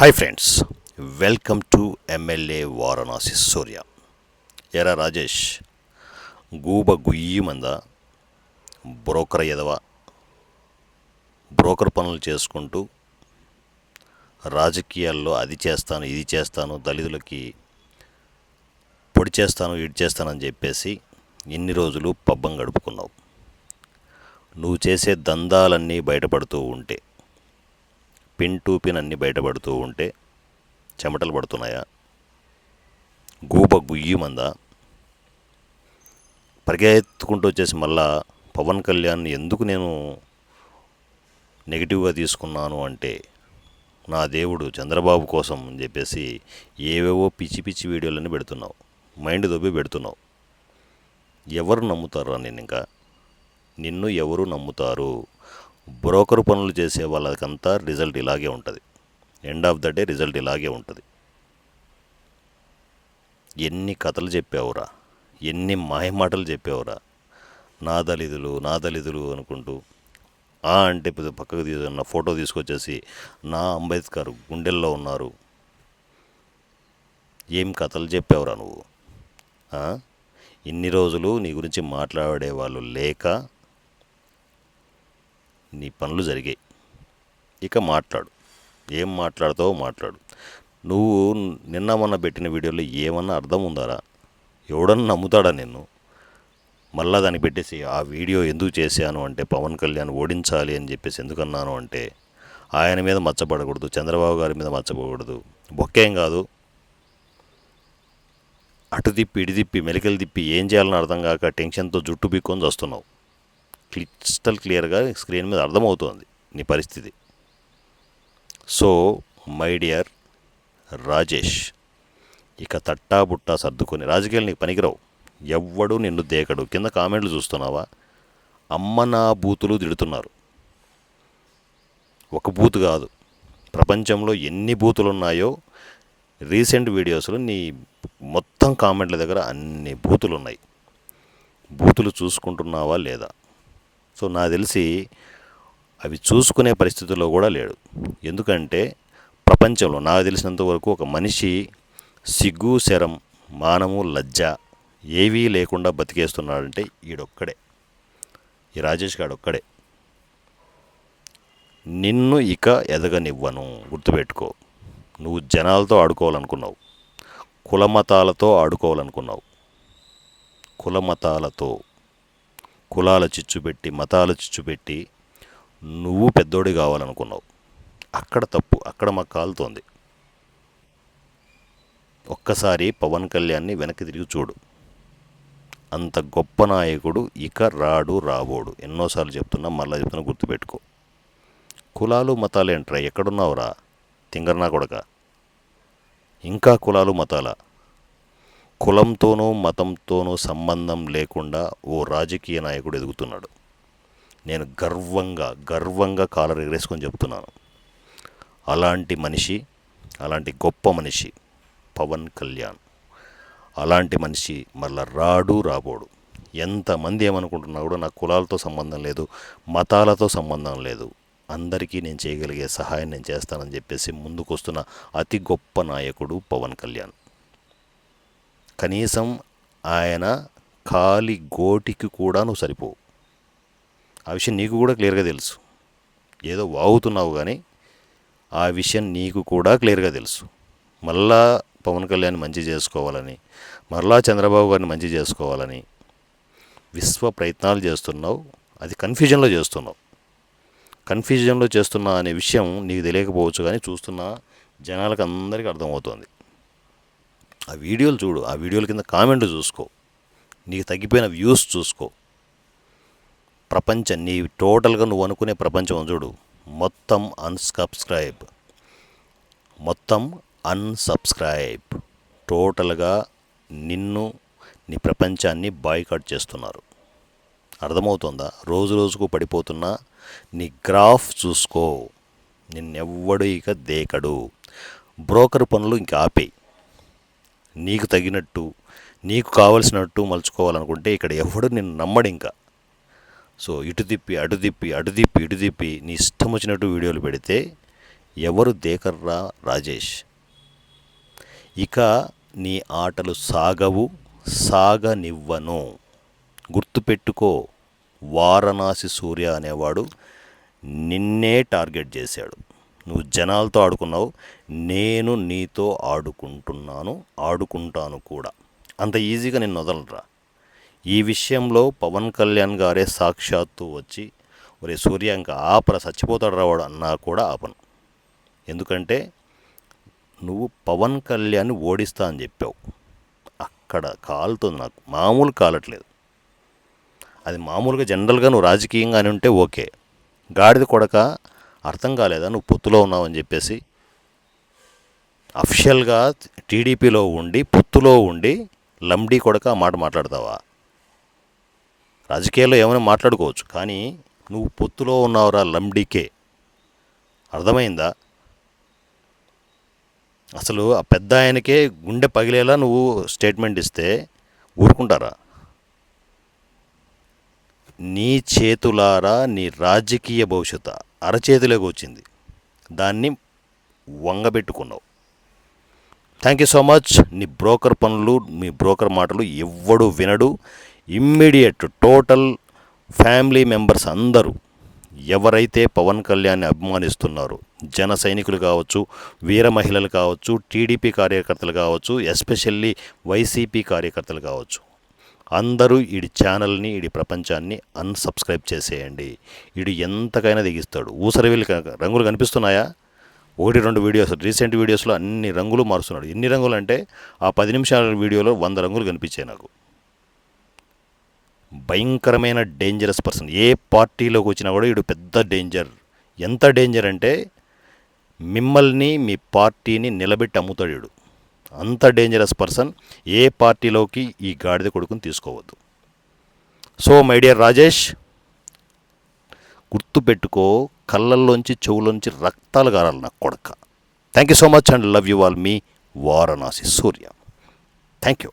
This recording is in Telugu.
Hi friends welcome to MLA Varanasi Surya ఎరా రాజేష్ గూబ గుయ్యి మంద బ్రోకర్ ఎదవ బ్రోకర్ పనులు చేసుకుంటూ రాజకీయాల్లో అది చేస్తాను ఇది చేస్తాను దళితులకి పొడి చేస్తాను ఇటు చేస్తానని చెప్పేసి ఇన్ని రోజులు పబ్బం గడుపుకున్నావు. నువ్వు చేసే దందాలన్నీ బయటపడుతూ ఉంటే పిన్ టు పిన్ అన్నీ బయటపడుతూ ఉంటే చెమటలు పడుతున్నాయా? గూబ గుయ్యి పరిగెత్తుకుంటూ వచ్చేసి మళ్ళా పవన్ కళ్యాణ్ ఎందుకు నేను నెగిటివ్గా తీసుకున్నాను అంటే నా దేవుడు చంద్రబాబు కోసం అని చెప్పేసి ఏవేవో పిచ్చి పిచ్చి వీడియోలన్నీ పెడుతున్నావు. మైండ్ దొబ్బి పెడుతున్నావు. ఎవరు నమ్ముతారా నేను ఇంకా నిన్ను ఎవరు నమ్ముతారు? బ్రోకర్ పనులు చేసే వాళ్ళకంతా రిజల్ట్ ఇలాగే ఉంటుంది. End of the day result ఇలాగే ఉంటుంది. ఎన్ని కథలు చెప్పావురా? ఎన్ని మాయమాటలు చెప్పావురా? నా దళితులు నా దళితులు అనుకుంటూ ఆ అంటే పక్కకు తీసుకున్న ఫోటో తీసుకొచ్చేసి నా అంబేద్కర్ గుండెల్లో ఉన్నారు. ఏం కథలు చెప్పావురా నువ్వు? ఇన్ని రోజులు నీ గురించి మాట్లాడే వాళ్ళు లేక నీ పనులు జరిగాయి. ఇక మాట్లాడు. ఏం మాట్లాడతావో మాట్లాడు. నువ్వు నిన్న మొన్న పెట్టిన వీడియోలో ఏమన్నా అర్థం ఉందారా? ఎవడన్నా నమ్ముతాడా నిన్ను? మళ్ళా దాన్ని పెట్టేసి ఆ వీడియో ఎందుకు చేశాను అంటే పవన్ కళ్యాణ్ ఓడించాలి అని చెప్పేసి ఎందుకన్నాను అంటే ఆయన మీద మచ్చపడకూడదు చంద్రబాబు గారి మీద మచ్చపడకూడదు. బొక్కేం కాదు. అటు తిప్పి ఇటు తిప్పి మెలికలు తిప్పి ఏం చేయాలని అర్థం కాక టెన్షన్తో జుట్టు బిక్కొని వస్తున్నావు క్రిస్టల్ క్లియర్గా స్క్రీన్ మీద అర్థమవుతోంది నీ పరిస్థితి. సో మై డియర్ రాజేష్ ఇక తట్టా బుట్టా సర్దుకొని రాజకీయాలు నీకు పనికిరావు. ఎవ్వడు నిన్ను దేకడు. కింద కామెంట్లు చూస్తున్నావా? అమ్మ నా బూతులు తిడుతున్నారు. ఒక బూత్ కాదు. ప్రపంచంలో ఎన్ని బూతులు ఉన్నాయో రీసెంట్ వీడియోస్లో నీ మొత్తం కామెంట్ల దగ్గర అన్ని బూతులు ఉన్నాయి బూతులు చూసుకుంటున్నావా లేదా? సో నాకు తెలిసి అవి చూసుకునే పరిస్థితుల్లో కూడా లేడు. ఎందుకంటే ప్రపంచంలో నాకు తెలిసినంత వరకు ఒక మనిషి సిగ్గు శరం మానము లజ్జ ఏవీ లేకుండా బతికేస్తున్నాడంటే ఈడొక్కడే. ఈ రాజేష్ గాడొక్కడే. నిన్ను ఇక ఎదగనివ్వను గుర్తుపెట్టుకో. నువ్వు జనాలతో ఆడుకోవాలనుకున్నావు. కులమతాలతో ఆడుకోవాలనుకున్నావు. కులమతాలతో. కులాల చిచ్చు పెట్టి మతాల చిచ్చు పెట్టి నువ్వు పెద్దోడి కావాలనుకున్నావు. అక్కడ తప్పు అక్కడ మాకు కాలుతోంది ఒక్కసారి పవన్ కళ్యాణ్ని వెనక్కి తిరిగి చూడు. అంత గొప్ప నాయకుడు ఇక రాడు రాబోడు. ఎన్నోసార్లు చెప్తున్నా మళ్ళీ చెప్తున్నా గుర్తుపెట్టుకో. కులాలు మతాలు ఏంట్రా? ఎక్కడున్నావురా? తింగర్నా కొడక? ఇంకా కులాలు మతాల? కులంతోనూ మతంతోనూ సంబంధం లేకుండా ఓ రాజకీయ నాయకుడు ఎదుగుతున్నాడు. నేను గర్వంగా గర్వంగా కాలర్ ఎగరేసుకొని చెప్తున్నాను. అలాంటి మనిషి అలాంటి గొప్ప మనిషి పవన్ కళ్యాణ్. అలాంటి మనిషి మళ్ళా రాడు రాబోడు. ఎంతమంది ఏమనుకుంటున్నా కూడా నాకు కులాలతో సంబంధం లేదు మతాలతో సంబంధం లేదు. అందరికీ నేను చేయగలిగే సహాయం నేను చేస్తానని చెప్పేసి ముందుకొస్తున్న అతి గొప్ప నాయకుడు పవన్ కళ్యాణ్. కనీసం ఆయన కాలి గోటికి కూడా నువ్వు సరిపోవు ఆ విషయం నీకు కూడా క్లియర్గా తెలుసు. ఏదో వాగుతున్నావు కానీ ఆ విషయం నీకు కూడా క్లియర్గా తెలుసు. మళ్ళా పవన్ కళ్యాణ్ మంచి చేసుకోవాలని మరలా చంద్రబాబు గారిని మంచి చేసుకోవాలని విశ్వ ప్రయత్నాలు చేస్తున్నావు. అది కన్ఫ్యూజన్లో చేస్తున్నావు. కన్ఫ్యూజన్లో చేస్తున్నా అనే విషయం నీకు తెలియకపోవచ్చు కానీ చూస్తున్న జనాలకు అందరికీ అర్థమవుతుంది. ఆ వీడియోలు చూడు ఆ వీడియోల కింద కామెంట్ చూసుకో. నీకు తగ్గిపోయిన వ్యూస్ చూసుకో. ప్రపంచం నీ టోటల్గా నువ్వు అనుకునే ప్రపంచం చూడు. మొత్తం అన్సబ్స్క్రైబ్. మొత్తం అన్సబ్స్క్రైబ్. టోటల్గా నిన్ను నీ ప్రపంచాన్ని బాయ్కాట్ చేస్తున్నారు. అర్థమవుతుందా? రోజు రోజుకు పడిపోతున్న నీ గ్రాఫ్ చూసుకో. నిన్నెవ్వడు ఇక దేకడు. బ్రోకర్ పనులు ఇంకా ఆపేయి. నీకు తగినట్టు నీకు కావలసినట్టు మలుచుకోవాలనుకుంటే ఇక్కడ ఎవడు నిన్ను నమ్మడు ఇంకా. సో ఇటు తిప్పి అటు తిప్పి అటు తిప్పి ఇటు తిప్పి నీ ఇష్టం వచ్చినట్టు వీడియోలు పెడితే ఎవరు దేకర్రా రాజేష్? ఇక నీ ఆటలు సాగవు సాగనివ్వను. గుర్తుపెట్టుకో వారణాసి సూర్య అనేవాడు నిన్నే టార్గెట్ చేశాడు. నువ్వు జనాలతో ఆడుకున్నావు నేను నీతో ఆడుకుంటున్నాను ఆడుకుంటాను కూడా. అంత ఈజీగా నేను వదలరా ఈ విషయంలో పవన్ కళ్యాణ్ గారే సాక్షాత్తు వచ్చి ఒరే సూర్య ఇంకా ఆపర చచ్చిపోతాడు రావాడు అన్నా కూడా ఆపను. ఎందుకంటే నువ్వు పవన్ కళ్యాణ్ ఓడిస్తా అని చెప్పావు. అక్కడ కాలుతుంది నాకు మామూలు కాలట్లేదు. అది మామూలుగా జనరల్గా నువ్వు రాజకీయంగానే ఉంటే ఓకే. గాడిద కొడక అర్థం కాలేదా? నువ్వు పొత్తులో ఉన్నావని చెప్పేసి. అఫిషియల్గా టీడీపీలో ఉండి పొత్తులో ఉండి లంబడి కొడక ఆ మాట మాట్లాడతావా? రాజకీయాల్లో ఏమైనా మాట్లాడుకోవచ్చు కానీ నువ్వు పొత్తులో ఉన్నావురా లంబడీకే అర్థమైందా? అసలు ఆ పెద్ద ఆయనకే గుండె పగిలేలా నువ్వు స్టేట్మెంట్ ఇస్తే ఊరుకుంటారా? నీ చేతులారా నీ రాజకీయ భవిష్యత్తు అరచేతిలోకి వచ్చింది. దాన్ని వంగబెట్టుకున్నావు థ్యాంక్ యూ సో మచ్ నీ బ్రోకర్ పనులు మీ బ్రోకర్ మాటలు ఎవ్వడు వినడు. ఇమ్మీడియట్ టోటల్ ఫ్యామిలీ మెంబర్స్ అందరూ ఎవరైతే పవన్ కళ్యాణ్ని అభిమానిస్తున్నారో జన సైనికులు కావచ్చు వీర మహిళలు కావచ్చు టీడీపీ కార్యకర్తలు కావచ్చు ఎస్పెషల్లీ వైసీపీ కార్యకర్తలు కావచ్చు అందరూ ఈడి ఛానల్ని ఈడి ప్రపంచాన్ని అన్సబ్స్క్రైబ్ చేసేయండి. ఈడు ఎంతకైనా దిగిస్తాడు ఊసరవెల్లి రంగులు కనిపిస్తున్నాయా? ఒకటి రెండు వీడియోస్ రీసెంట్ వీడియోస్లో అన్ని రంగులు మారుస్తున్నాడు. ఎన్ని రంగులు అంటే ఆ పది నిమిషాల వీడియోలో వంద రంగులు కనిపించాయి నాకు. భయంకరమైన డేంజరస్ పర్సన్. ఏ పార్టీలోకి వచ్చినా కూడా వీడు పెద్ద డేంజర్. ఎంత డేంజర్ అంటే మిమ్మల్ని మీ పార్టీని నిలబెట్టి అమ్ముతాడు వీడు అంత డేంజరస్ పర్సన్ ఏ పార్టీలోకి ఈ గాడిద కొడుకుని తీసుకోవద్దు. సో మై డియర్ రాజేష్ గుర్తుపెట్టుకో కళ్ళల్లోంచి చెవులోంచి రక్తాలు గారాలి నా కొడక. Thank you so much and love you all me Varanasi Surya. Thank you